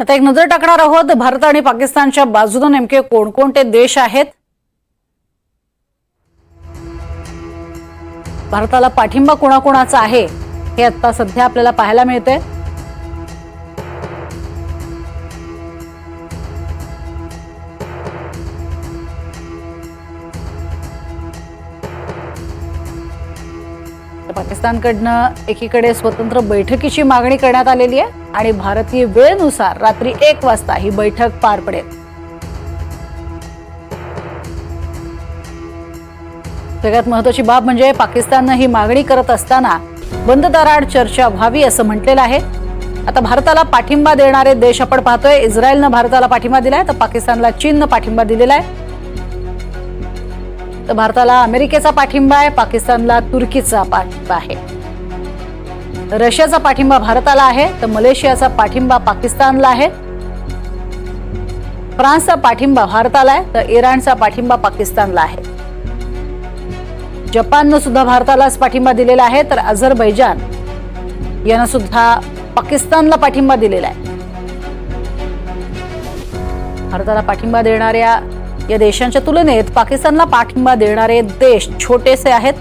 आता एक नजर टाकणार आहोत भारत आणि पाकिस्तानच्या बाजूने नेमके कोणकोणते देश आहेत? भारताला पाठिंबा कोणाकोणाचा आहे हे आता सध्या आपल्याला पाहायला मिळते पाकिस्तानकडनं एकीकडे स्वतंत्र बैठकीची मागणी करण्यात आलेली आहे आणि भारतीय वेळेनुसार रात्री एक वाजता ही बैठक पार पडेल. सगळ्यात महत्वाची बाब म्हणजे पाकिस्ताननं ही मागणी करत असताना बंद दाराड चर्चा व्हावी असं म्हटलेलं आहे. आता भारताला पाठिंबा देणारे देश आपण पाहतोय. इस्रायलनं भारताला पाठिंबा दिलाय तर पाकिस्तानला चीननं पाठिंबा दिलेला आहे. तर भारताला अमेरिकेचा पाठिंबा आहे पाकिस्तानला तुर्कीचा पाठिंबा आहे. रशियाचा पाठिंबा भारताला आहे तर मलेशियाचा पाठिंबा पाकिस्तानला आहे. फ्रान्सचा पाठिंबा भारताला आहे तर इराणचा पाठिंबा पाकिस्तानला आहे. जपाननं सुद्धा भारतालाच पाठिंबा दिलेला आहे तर अझरबैजान यानं सुद्धा पाकिस्तानला पाठिंबा दिलेला आहे. भारताला पाठिंबा देणाऱ्या या देशांच्या तुलनेत पाकिस्तानला पाठिंबा देणारे देश छोटेसे आहेत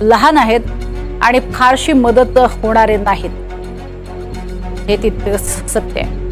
लहान आहेत आणि फारशी मदत होणारे नाहीत. हे तितकंच सत्य आहे.